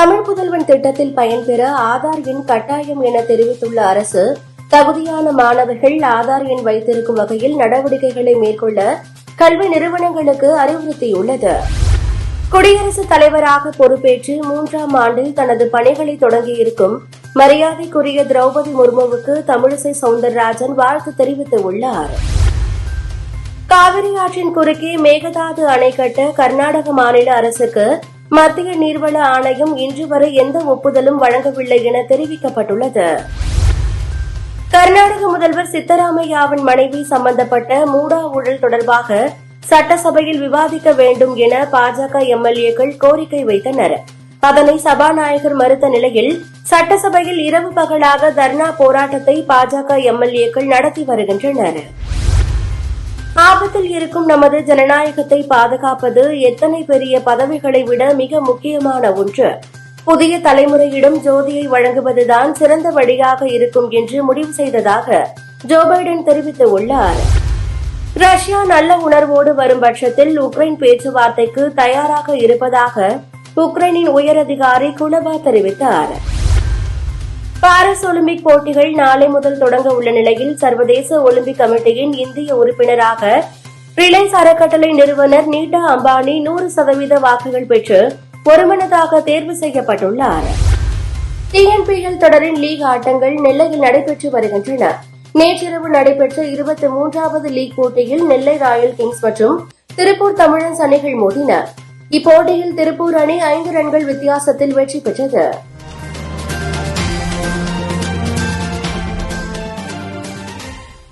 தமிழ் புதல்வன் திட்டத்தில் பயன்பெற ஆதார் எண் கட்டாயம் என தெரிவித்துள்ள அரசு தகுதியான மாணவர்கள் ஆதார் எண் வைத்திருக்கும் வகையில் நடவடிக்கைகளை மேற்கொள்ள கல்வி நிறுவனங்களுக்கு அறிவுறுத்தியுள்ளது. குடியரசுத் தலைவராக பொறுப்பேற்று மூன்றாம் ஆண்டில் தனது பணிகளை தொடங்கியிருக்கும் மரியாதைக்குரிய திரௌபதி முர்முவுக்கு தமிழிசை சவுந்தரராஜன் வாழ்த்து தெரிவித்துள்ளார். காவிரி ஆற்றின் குறுக்கே மேகதாது அணை கட்ட கர்நாடக மாநில அரசுக்கு மத்திய நீர்வள ஆணையம் இன்று வரை எந்த ஒப்புதலும் வழங்கவில்லை என தெரிவிக்கப்பட்டுள்ளது. கர்நாடக முதல்வர் சித்தராமையாவின் மனைவி சம்பந்தப்பட்ட மூடா ஊழல் தொடர்பாக சட்டசபையில் விவாதிக்க வேண்டும் என பாஜக எம்எல்ஏக்கள் கோரிக்கை வைத்தனர். அதனை சபாநாயகர் மறுத்த நிலையில் சட்டசபையில் இரவு பகலாக தர்ணா போராட்டத்தை பாஜக எம்எல்ஏக்கள் நடத்தி வருகின்றனர். ஆபத்தில் இருக்கும் நமது ஜனநாயகத்தை பாதுகாப்பது எத்தனை பெரிய பதவிகளை விட மிக முக்கியமான ஒன்று. புதிய தலைமுறையிடம் ஜோதியை வழங்குவதுதான் சிறந்த வழியாக இருக்கும் என்று முடிவு செய்ததாக ஜோ பைடன் தெரிவித்துள்ளார். ரஷ்யா நல்ல உணர்வோடு வரும் பட்சத்தில் உக்ரைன் பேச்சுவார்த்தைக்கு தயாராக இருப்பதாக உக்ரைனின் உயரதிகாரி குலபா தெரிவித்தார். பாரிஸ் ஒலிம்பிக் போட்டிகள் நாளை முதல் தொடங்க உள்ள நிலையில் சர்வதேச ஒலிம்பிக் கமிட்டியின் இந்திய உறுப்பினராக ரிலையன்ஸ் அறக்கட்டளை நிறுவனர் நீட்டா அம்பானி நூறு சதவீத வாக்குகள் பெற்று ஒருமனதாக தேர்வு செய்யப்பட்டுள்ளார். டிஎன்பிஎல் தொடரின் லீக் ஆட்டங்கள் நெல்லையில் நடைபெற்று வருகின்றன. நேற்றிரவு நடைபெற்ற இருபத்தி மூன்றாவது லீக் போட்டியில் நெல்லை ராயல் கிங்ஸ் மற்றும் திருப்பூர் தமிழன்ஸ் அணிகள் மோதின. இப்போட்டியில் திருப்பூர் அணி ஐந்து ரன்கள் வித்தியாசத்தில் வெற்றி பெற்றது.